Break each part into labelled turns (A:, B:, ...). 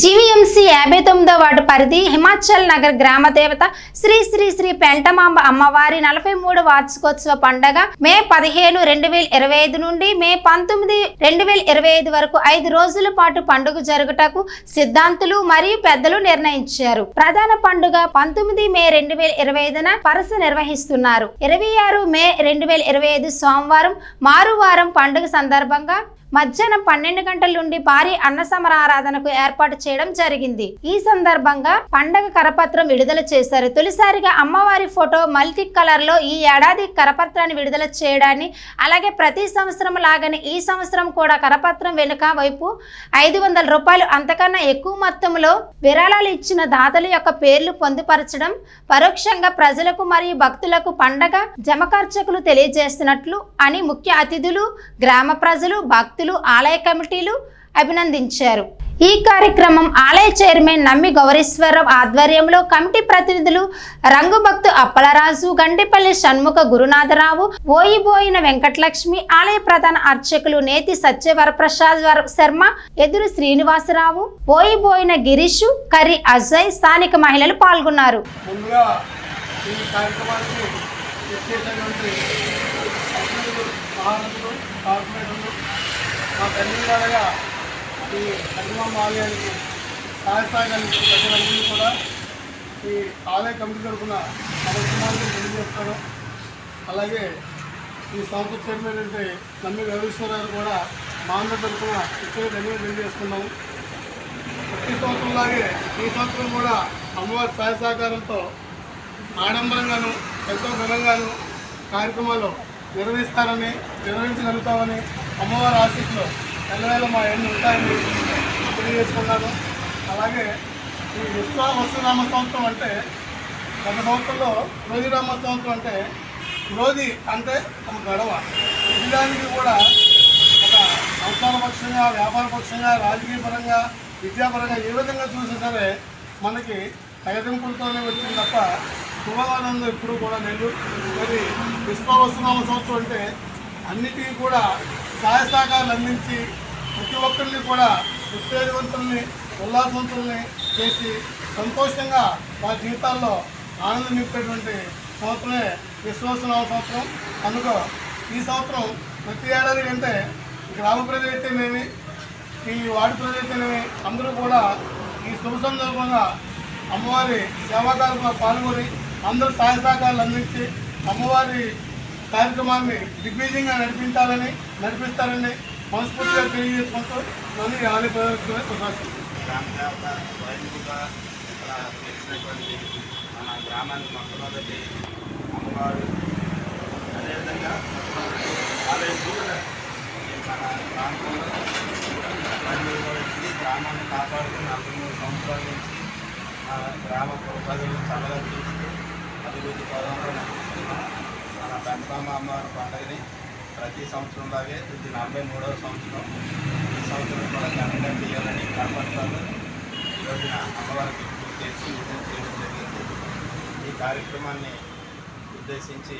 A: GVMC యాభై తొమ్మిదో ward పరిధి హిమాచల్ నగర్ గ్రామ దేవత శ్రీ శ్రీ శ్రీ పెంటమాంబ అమ్మవారి నలభై మూడు వార్షికోత్సవ పండగ మే పదిహేను రెండు వేల ఇరవై ఐదు నుండి మే పంతొమ్మిది రెండు వేల ఇరవై ఐదు వరకు ఐదు రోజుల పాటు పండుగ జరుగుటకు సిద్ధాంతులు మరియు పెద్దలు నిర్ణయించారు. ప్రధాన పండుగ పంతొమ్మిది మే రెండు వేల ఇరవై ఐదున పరస నిర్వహిస్తున్నారు. ఇరవై ఆరు మే రెండు వేల ఇరవై ఐదు సోమవారం మారువారం పండుగ సందర్భంగా మధ్యాహ్నం పన్నెండు గంటల నుండి భారీ అన్న సమరారాధనకు ఏర్పాటు చేయడం జరిగింది. ఈ సందర్భంగా పండగ కరపత్రం విడుదల చేశారు. తొలిసారిగా అమ్మవారి ఫోటో మల్టీ కలర్లో ఈ ఏడాది కరపత్రాన్ని విడుదల చేయడాన్ని అలాగే ప్రతి సంవత్సరం లాగానే ఈ సంవత్సరం కూడా కరపత్రం వెనుక వైపు ఐదు వందల రూపాయలు అంతకన్నా ఎక్కువ మొత్తంలో విరాళాలు ఇచ్చిన దాతల యొక్క పేర్లు పొందుపరచడం పరోక్షంగా ప్రజలకు మరియు భక్తులకు పండగ జమకర్చకులు తెలియజేస్తున్నట్లు అని ముఖ్య అతిథులు గ్రామ ప్రజలు భక్తులు ఆలయ కమిటీలు అభినందించారు. ఈ కార్యక్రమం ఆలయ చైర్మన్ నమ్మి గౌరీశ్వరరావు ఆధ్వర్యంలో కమిటీ ప్రతినిధులు రంగుభక్తు అప్పలరాజు గండిపల్లి షణ్ముఖ గురునాథరావు ఓయిబోయిన వెంకటలక్ష్మి ఆలయ ప్రధాన అర్చకులు నేతి సత్యవరప్రసాద్ శర్మ ఎదురు శ్రీనివాసరావు ఓయిబోయిన గిరీషు కరి అజయ్ స్థానిక మహిళలు పాల్గొన్నారు.
B: ముందుగా కార్యక్రమానికి మా తల్లిదండ్రులుగా ఈ హనుమాన్ ఆలయానికి సహాయ సహకారం ప్రజలందరూ కూడా ఈ ఆలయ కమిటీ తరఫున కార్యక్రమాలను తెలియజేస్తాను అలాగే ఈ సంస్థ చైర్మన్ అంటే నమ్మి రవీశ్వరరావు కూడా మా అందరి తరఫున ఇచ్చే ధన్యవాదాలు తెలియజేస్తున్నాము. ప్రతి సంవత్సరంలాగే ఈ సంవత్సరం కూడా అమ్మవారి సహాయ సహకారంతో ఆడంబరంగాను ఎంతో ఘనంగాను కార్యక్రమాలు నిర్వహిస్తారని నిర్వహించగలుగుతామని అమ్మవారి ఆశీస్సులో ఎల్లవేళ మా ఎన్ని ఉంటాయని తెలియజేసుకున్నాను. అలాగే ఈ విశ్వ వస్తునామ సంవత్సరం అంటే గత సంవత్సరంలో రోజురామ సంవత్సరం అంటే రోజు అంటే ఒక గడవ. విజయానికి కూడా ఒక సంసార పక్షంగా వ్యాపార పక్షంగా రాజకీయ పరంగా విద్యాపరంగా ఏ విధంగా చూసినా సరే మనకి తగదింపులతోనే వచ్చింది తప్ప శుభవానందం ఇప్పుడు కూడా లేదు మరి విశ్వవస్తునామ సంవత్సరం అంటే అన్నిటికీ కూడా సహాయ సహకారాలు అందించి ప్రతి ఒక్కరిని కూడా ఉత్తేజవంతుల్ని ఉల్లాసవంతుల్ని చేసి సంతోషంగా మా జీవితాల్లో ఆనందం నింపేటువంటి సంవత్సరమే విశ్వవస్తునామ సంవత్సరం. అందుకు ఈ సంవత్సరం ప్రతి ఏడాది కంటే గ్రామ ప్రజలైతేనేమి ఈ వాడి ప్రజలైతేనేమి అందరూ కూడా ఈ శుభ సందర్భంగా అమ్మవారి సేవాకారంలో పాల్గొని అందరూ సహాయ సహకారాలు అందించి అమ్మవారి కార్యక్రమాన్ని దిగ్విజయంగా నడిపించాలని నడిపిస్తారని మనస్ఫూర్తిగా తెలియజేసుకుంటూ నన్ను ఈ ఆలయ ప్రదర్శన ప్రకాశం
C: ఇక్కడ తెలిసినటువంటి మన గ్రామానికి మొట్టమొదటి అమ్మవారు అదేవిధంగా ఆలయం మన ప్రాంతంలో వచ్చి గ్రామాన్ని కాపాడుకుని నలభై మూడు సంవత్సరాల నుంచి గ్రామ ప్రజలు చల్లగా చూసి అభివృద్ధి పదంలో మన పెంపమ్మ అమ్మవారి పండుగని ప్రతి సంవత్సరంలాగే ఇది నలభై మూడవ సంవత్సరం ఈ సంవత్సరం కూడా ఘనంగా చేయాలని కనపడతాను ఈ రోజున అమ్మవారికి పూర్తి చేసి విజయం చేయడం జరిగింది ఈ కార్యక్రమాన్ని ఉద్దేశించి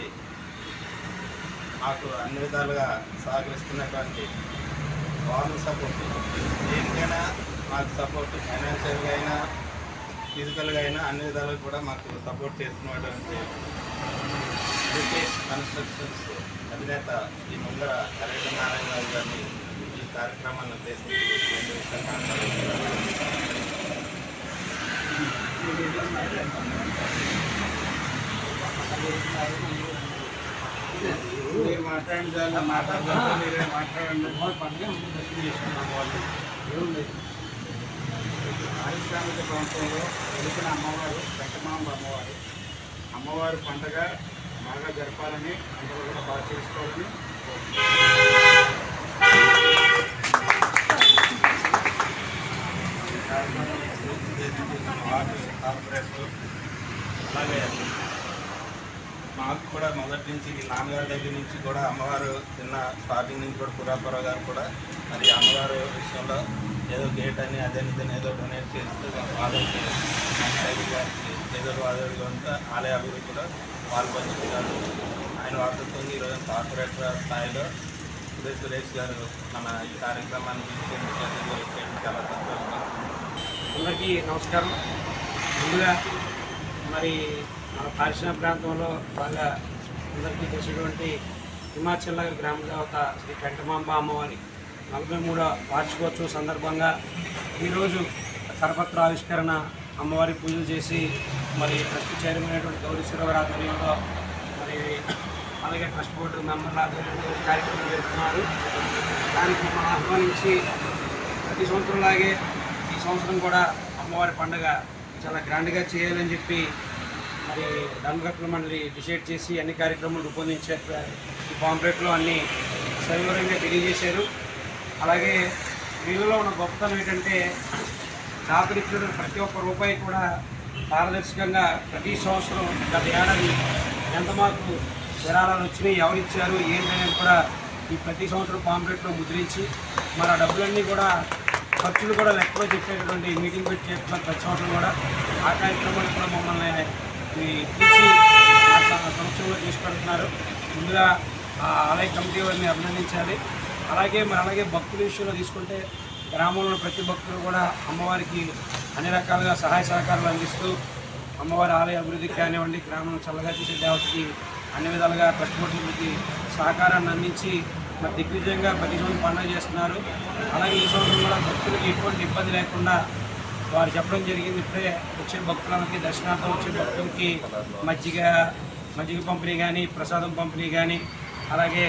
C: మాకు అన్ని విధాలుగా సహకరిస్తున్నటువంటి గవర్నమెంట్ సపోర్ట్ దేనికైనా మాకు సపోర్ట్ ఫైనాన్షియల్గా అయినా ఫిజికల్గా అయినా అన్ని విధాలుగా కూడా మాకు సపోర్ట్ చేస్తున్నటువంటి బ్రిటిష్ కన్స్ట్రక్షన్స్ అధినేత ఈ ముందర కరెక్ట్ నారాయణ రావు గారిని ఈ కార్యక్రమాన్ని ఉద్దేశించి
B: చాలా మాట్లాడాలి మీరే మాట్లాడండి. పండుగ చేసుకున్నాం వాళ్ళు. ఏముంది? పారిశ్రామిక ప్రాంతంలో వెలిసిన అమ్మవారు వెంకమాంబ అమ్మవారు. అమ్మవారి పండగ బాగా జరపాలని అందరూ కూడా బాగా చేసుకోవాలని
C: కార్పొరేటర్ అలాగే మాకు కూడా మొదటి నుంచి నాన్నగారి దగ్గర నుంచి కూడా అమ్మవారు చిన్న స్టార్టింగ్ నుంచి కూడా పురాపుర గారు కూడా మరి అమ్మవారు విషయంలో ఏదో గేట్ అని అదని ఇదని ఏదో డొనేట్ చేస్తూ వాళ్ళకి గారికి ఏదో వాదోడుగా ఉంటే ఆలయ అభివృద్ధి కూడా పాల్పంచుతున్నారు ఆయన వార్తతో ఈరోజు కార్పొరేటర్ స్థాయిలో సురేష్ సురేష్ గారు మన ఈ కార్యక్రమాన్ని తీసుకెళ్ళి చాలా సంతోషం
D: అందరికీ నమస్కారం. ముందుగా మరి మన పారిశ్రామిక ప్రాంతంలో బాగా అందరికీ తెలిసినటువంటి హిమాచల్ నగర్ గ్రామ దేవత శ్రీ కంటమాంబ అమ్మవారి నలభై మూడో వార్షికోత్సవం సందర్భంగా ఈరోజు కరపత్ర ఆవిష్కరణ అమ్మవారి పూజలు చేసి మరి ట్రస్ట్ చైర్మన్ అయినటువంటి గౌరీశ్వరరావు ఆధ్వర్యంలో మరి అలాగే ట్రస్ట్ బోర్డు మెంబర్ల ఆధ్వర్యంలో కార్యక్రమం జరుపుతున్నారు. దానికి మనం ఆహ్వానించి ప్రతి సంవత్సరంలాగే ఈ సంవత్సరం కూడా అమ్మవారి పండుగ చాలా గ్రాండ్గా చేయాలని చెప్పి మరి ధర్మకర్తల మండలి డిసైడ్ చేసి అన్ని కార్యక్రమాలు రూపొందించారు ఈ పాంప్లెట్లో అన్ని సవివరంగా తెలియజేశారు. అలాగే వీళ్ళలో ఉన్న గొప్పతనం ఏంటంటే దాతరిచ్చిన ప్రతి ఒక్క రూపాయి కూడా పారదర్శకంగా ప్రతి సంవత్సరం గత ఏడాది ఎంత మాకు విరాళాలు వచ్చినాయి ఎవరు ఇచ్చారు ఏంటనేది కూడా ఈ ప్రతి సంవత్సరం పాంప్లెట్లో ముద్రించి మరి ఆ డబ్బులన్నీ కూడా ఖర్చులు కూడా లెక్కలో చెప్పేటటువంటి మీటింగ్ పెట్టి చేస్తున్నారు ప్రతి సంవత్సరం కూడా. ఆ కార్యక్రమాన్ని కూడా మమ్మల్ని పిలిచి సంవత్సరంలో తీసుకెళ్తున్నారు ముందుగా ఆ ఆలయ కమిటీ వారిని అభినందించాలి. అలాగే మరి అలాగే భక్తుల విషయంలో తీసుకుంటే గ్రామంలో ప్రతి భక్తులు కూడా అమ్మవారికి అన్ని రకాలుగా సహాయ సహకారాలు అందిస్తూ అమ్మవారి ఆలయ అభివృద్ధికి కానివ్వండి గ్రామం చల్లగా చేసే దేవతకి అన్ని విధాలుగా కష్టపడుతుంది సహకారాన్ని అందించి మరి దిగ్విజయంగా ప్రతి సంవత్సరం పండుగ చేస్తున్నారు. అలాగే ఈ సంవత్సరం కూడా భక్తులకి ఎటువంటి ఇబ్బంది లేకుండా వారు చెప్పడం జరిగింది. ఇప్పుడే వచ్చే భక్తులకి దర్శనార్థం వచ్చే భక్తులకి మజ్జిగ మజ్జిగ పంపిణీ కానీ ప్రసాదం పంపిణీ కానీ అలాగే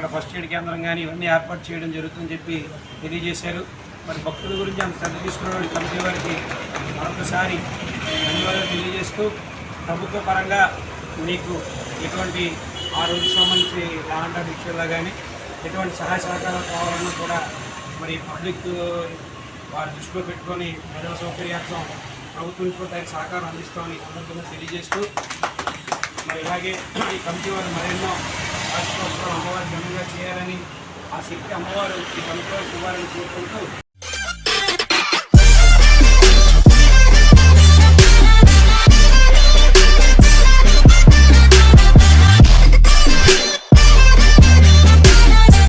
D: ఇక్కడ ఫస్ట్ ఎయిడ్ కేంద్రం కానీ ఇవన్నీ ఏర్పాటు చేయడం జరుగుతుందని చెప్పి తెలియజేశారు. మరి భక్తుల గురించి అంత శ్రద్ధ తీసుకున్న కమిటీ వారికి మరొకసారి ధన్యవాదాలు తెలియజేస్తూ ప్రభుత్వ పరంగా మీకు ఎటువంటి ఆ రోజుకి సంబంధించి ల్యాండ్ విషయంలో కానీ ఎటువంటి సహాయ సహకారాలు కావాలన్నా కూడా మరి పబ్లిక్ వారి దృష్టిలో పెట్టుకొని ప్రజల సౌకర్యార్థం ప్రభుత్వం నుంచి కూడా సహకారం అందిస్తామని సందర్భంగా తెలియజేస్తూ మరి ఇలాగే ఈ కమిటీ వారు మరెన్నో రాష్ట్రోత్సవం అమ్మవారి ఘనంగా చేయాలని ఆ శక్తి అమ్మవారు ఈ కమిటీ ఇవ్వాలని కోరుకుంటూ